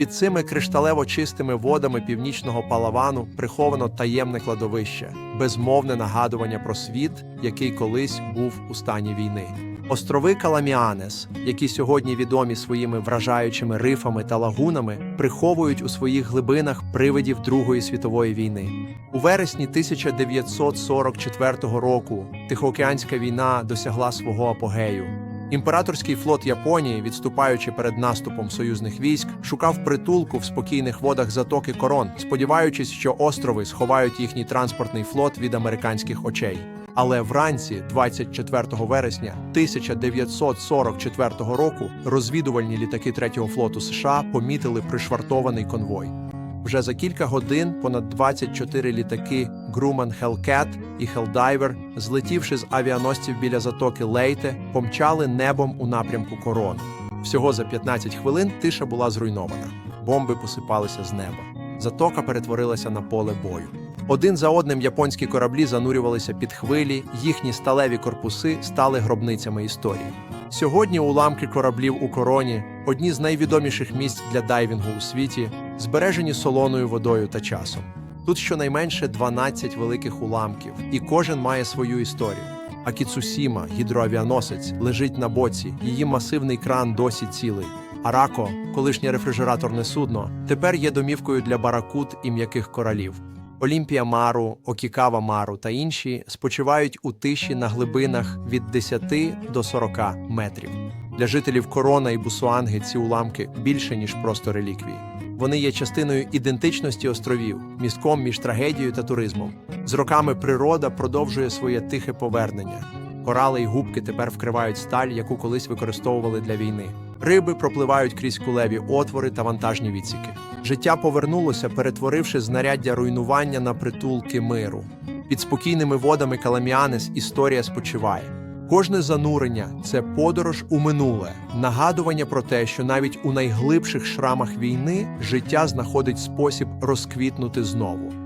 Під цими кришталево чистими водами північного палавану приховано таємне кладовище, безмовне нагадування про світ, який колись був у стані війни. Острови Каламіанес, які сьогодні відомі своїми вражаючими рифами та лагунами, приховують у своїх глибинах привидів Другої світової війни. У вересні 1944 року Тихоокеанська війна досягла свого апогею. Імператорський флот Японії, відступаючи перед наступом союзних військ, шукав притулку в спокійних водах затоки Корон, сподіваючись, що острови сховають їхній транспортний флот від американських очей. Але вранці, 24 вересня 1944 року, розвідувальні літаки третього флоту США помітили пришвартований конвой. Вже за кілька годин понад 24 літаки Grumman Hellcat і Helldiver, злетівши з авіаносців біля затоки Лейте, помчали небом у напрямку Корон. Всього за 15 хвилин тиша була зруйнована. Бомби посипалися з неба. Затока перетворилася на поле бою. Один за одним японські кораблі занурювалися під хвилі, їхні сталеві корпуси стали гробницями історії. Сьогодні уламки кораблів у короні одні з найвідоміших місць для дайвінгу у світі, збережені солоною водою та часом. Тут щонайменше 12 великих уламків, і кожен має свою історію. Акіцусіма, гідроавіаносець, лежить на боці, її масивний кран досі цілий. Арако, колишнє рефрижераторне судно, тепер є домівкою для баракут і м'яких коралів. Олімпія Мару, Окікава Мару та інші спочивають у тиші на глибинах від 10 до 40 метрів. Для жителів Корона і Бусуанги ці уламки більше ніж просто реліквії. Вони є частиною ідентичності островів, містком між трагедією та туризмом. З роками природа продовжує своє тихе повернення. Корали й губки тепер вкривають сталь, яку колись використовували для війни. Риби пропливають крізь кулеві отвори та вантажні відсіки. Життя повернулося, перетворивши знаряддя руйнування на притулки миру. Під спокійними водами Каламіанес історія спочиває. Кожне занурення це подорож у минуле, нагадування про те, що навіть у найглибших шрамах війни життя знаходить спосіб розквітнути знову.